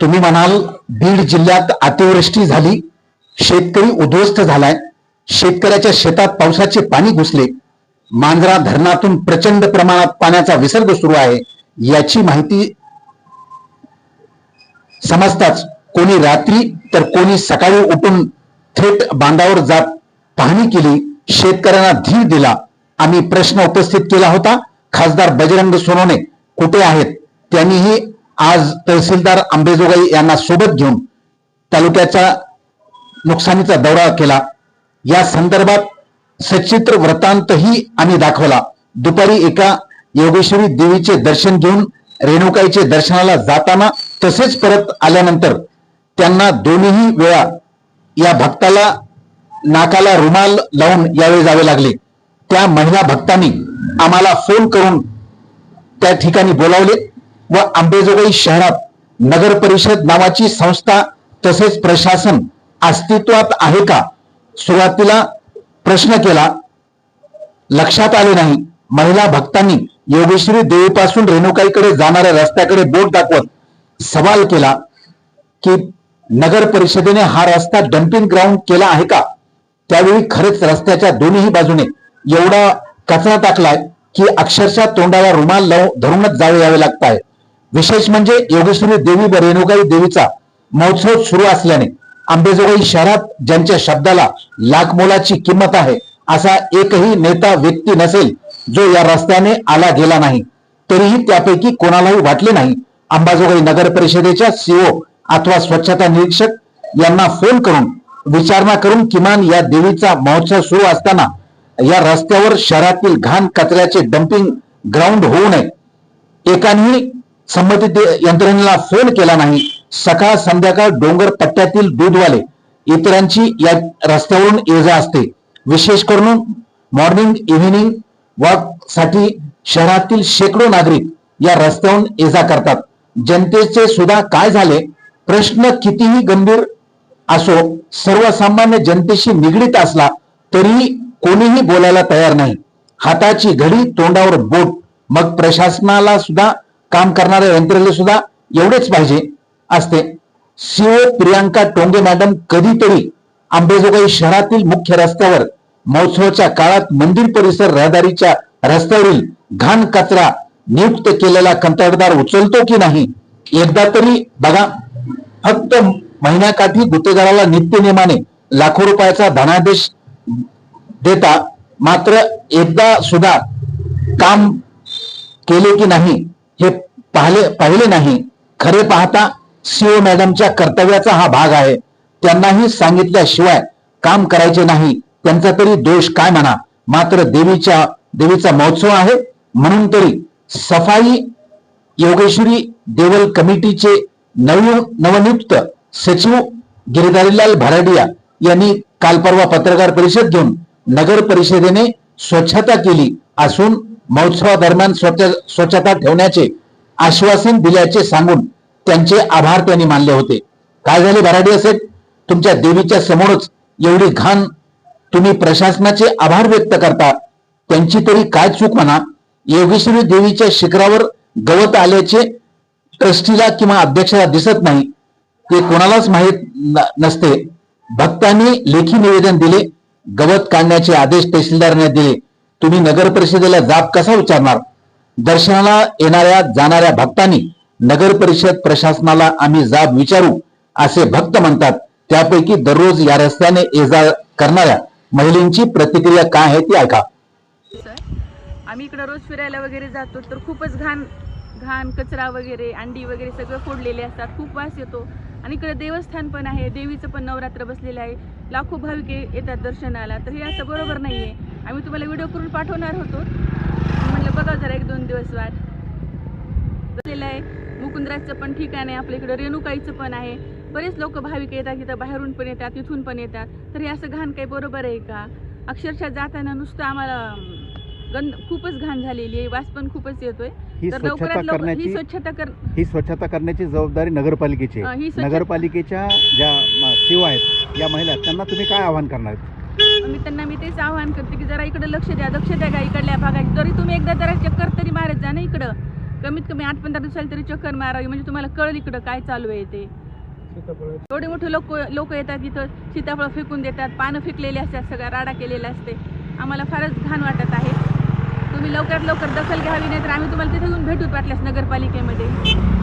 तुम्ही म्हणाल बीड जिल्ह्यात अतिवृष्टी झाली शेतकरी उद्ध्वस्त झालाय शेतकऱ्याच्या शेतात पावसाचे पाणी घुसले मांजरा धरणातून प्रचंड प्रमाणात पाण्याचा विसर्ग सुरू आहे याची माहिती समजताच कोणी रात्री तर कोणी सकाळी उठून थेट बांधावर जात पाहणी केली शेतकऱ्यांना धीर दिला. आम्ही प्रश्न उपस्थित केला होता खासदार बजरंग सोनवणे कुठे आहेत? त्यांनीही आज तहसीलदार आंबेजोगाई यांना सोबत घेऊन तालुक्याचा नुकसानीचा दौरा केला. या संदर्भात सचित्र वृत्तांतही आम्ही दाखवला. दुपारी एका योगेश्वरी देवीचे दर्शन घेऊन रेणुकाईचे दर्शनाला जाताना तसेच परत आल्यानंतर त्यांना दोन्ही वेळा या भक्ताला नाकाला रुमाल लावून यावेळी जावे लागले. त्या महिला भक्तांनी आम्हाला फोन करून त्या ठिकाणी बोलावले. व आंबेजोगाई शहरात नगर परिषद नावाची संस्था तसेच प्रशासन अस्तित्वात आहे का? सुरुवातीला प्रश्न केला. लक्षात आले नाही. महिला भक्तांनी योगेश्वरी देवीपासून रेणुकाईकडे जाणाऱ्या रस्त्याकडे बोट दाखवत सवाल केला की नगर परिषदेने हा रस्ता डम्पिंग ग्राउंड केला आहे का? त्यावेळी खरेच रस्त्याच्या दोन्ही बाजूने एवढा कचरा टाकलाय की अक्षरशः तोंडाला रुमाल लावून धरूनच जावे यावे लागत आहे विशेष म्हणजे योगेश्वरी देवी व रेणुकाई देवीचा महोत्सव सुरू असल्याने आंबेजोगाई शहरात ज्यांच्या शब्दाला लाख मोलाची किंमत आहे असा एकही नेता व्यक्ती नसेल जो या रस्त्याने आला गेला नाही. तरीही त्यापैकी कोणालाही वाटले नाही अंबाजोगाई नगर परिषदेच्या सीओ अथवा स्वच्छता निरीक्षक यांना फोन करून विचारणा करून किमान या देवीचा महोत्सव सुरू असताना या रस्त्यावर शहरातील घाण कचऱ्याचे डम्पिंग ग्राउंड होऊ नये. एकानेही संबंधित यंत्रणेला फोन केला नाही. सकाळ संध्याकाळ डोंगर पट्ट्यातील दूधवाले इतरांची या रस्त्यावरून ये जा असते. विशेष करून मॉर्निंग इव्हिनिंग वॉकसाठी शहरातील शेकडो नागरिक या रस्त्यावरून ये जा करतात. जनतेचे सुद्धा काय झाले? प्रश्न कितीही गंभीर असो सर्वसामान्य जनतेशी निगडीत असला तरीही कोणीही बोलायला तयार नाही. हाताची घडी तोंडावर बोट. मग प्रशासनाला सुद्धा काम करणाऱ्या यंत्रणेला सुद्धा एवढेच पाहिजे असते. सीओ प्रियांका टोंगे मॅडम कधीतरी आंबेजोगाई शहरातील मुख्य रस्त्यावर महोत्सवाच्या काळात मंदिर परिसर रहदारीच्या रस्त्यावरील घाण कचरा नियुक्त केलेला कंत्राटदार उचलतो की नाही एकदा तरी बघा. फक्त महिन्याकाठी गुत्तेदाराला नित्यनियमाने लाखो रुपयाचा धनादेश देता मात्र एकदा सुद्धा काम केले की नाही हे पाहिले पाहिले नाही. खरे पाहता सीओ मॅडमच्या कर्तव्याचा हा भाग आहे. त्यांनाही सांगितल्याशिवाय काम करायचे नाही. त्यांचा तरी दोष काय म्हणा? मात्र देवीच्या देवीचा महोत्सव आहे. म्हणून तरी सफाई योगेश्वरी देवल कमिटीचे नव नवनियुक्त सचिव गिरिधारीलाल भराडिया यांनी काल परवा पत्रकार परिषद घेऊन नगर परिषदेने स्वच्छता केली असून महोत्सवादरम्यान स्वच्छ स्वच्छता ठेवण्याचे आश्वासन दिल्याचे सांगून त्यांचे आभार त्यांनी मानले होते. काय झाले भराडी सेठ तुमच्या देवीच्या समोरच एवढी घाण तुम्ही प्रशासनाचे आभार व्यक्त करता. त्यांची तरी काय चूक म्हणा? योगेश्वरी देवीच्या शिखरावर गवत आल्याचे ट्रस्टीला किंवा अध्यक्षाला दिसत नाही. ते कोणालाच माहीत न- नसते. भक्तांनी लेखी निवेदन दिले. गवत काढण्याचे आदेश तहसीलदारांनी दिले. तुम्ही नगर परिषदेला जाब कसा विचारणार दर्शनाला येणाऱ्या जाणाऱ्या भक्तांनी नगर परिषद प्रशासनाला आम्ही जाब विचारू असे भक्त म्हणतात. त्यापैकी दररोज या रस्त्याने ये जा करणाऱ्या महिलेची प्रतिक्रिया काय आहे ती ऐका. आम्ही इकडं रोज फिरायला वगैरे जातो तर खूपच घाण घाण कचरा वगैरे अंडी वगैरे सगळं फोडलेले असतात खूप वास येतो. आणि इकडे देवस्थान पण आहे देवीचं पण नवरात्र बसलेलं आहे. लाखो भाविक येतात दर्शनाला तर हे असं बरोबर नाही आहे आम्ही तुम्हाला व्हिडिओ करून पाठवणार होतो. म्हटलं बघा जरा एक दोन दिवस वाट बसलेलं आहे. मुकुंदराजचं पण ठिकाण आहे. आपल्या इकडं रेणुकाईचं पण आहे. बरेच लोक भाविक येतात इथं बाहेरून पण येतात तिथून पण येतात. तर हे असं घाण काही बरोबर आहे का? अक्षरशः जाताना नुसतं आम्हाला गंध खूपच घाण झालेली आहे. वास पण खूपच येतोय. ही स्वच्छता ही करण्याची स्वच्छता कर ही स्वच्छता करण्याची जबाबदारी नगरपालिकेची नगरपालिकेच्या ज्या सेवा आहेत या महिला त्यांना तुम्ही काय आवाहन करणार? मी त्यांना मी तेच आवाहन करते की जरा इकडे लक्ष द्या लक्ष द्या का इकडल्या भागात. तरी तुम्ही एकदा जरा चक्कर तरी मारत जा ना इकडं. कमीत कमी आठ पंधरा दिवसाला तरी चक्कर मारावी म्हणजे तुम्हाला कळलं इकडं काय चालू आहे ते. एवढे मोठे लोक लोक येतात इथं सीताफळ फेकून देतात पानं फेकलेली असतात सगळा राडा केलेला असते. आम्हाला फारच घाण वाटत आहे. तुम्ही लवकरात लवकर दखल घ्यावी नाही तर आम्ही तुम्हाला तिथे येऊन भेटूच वाटल्यास नगरपालिकेमध्ये.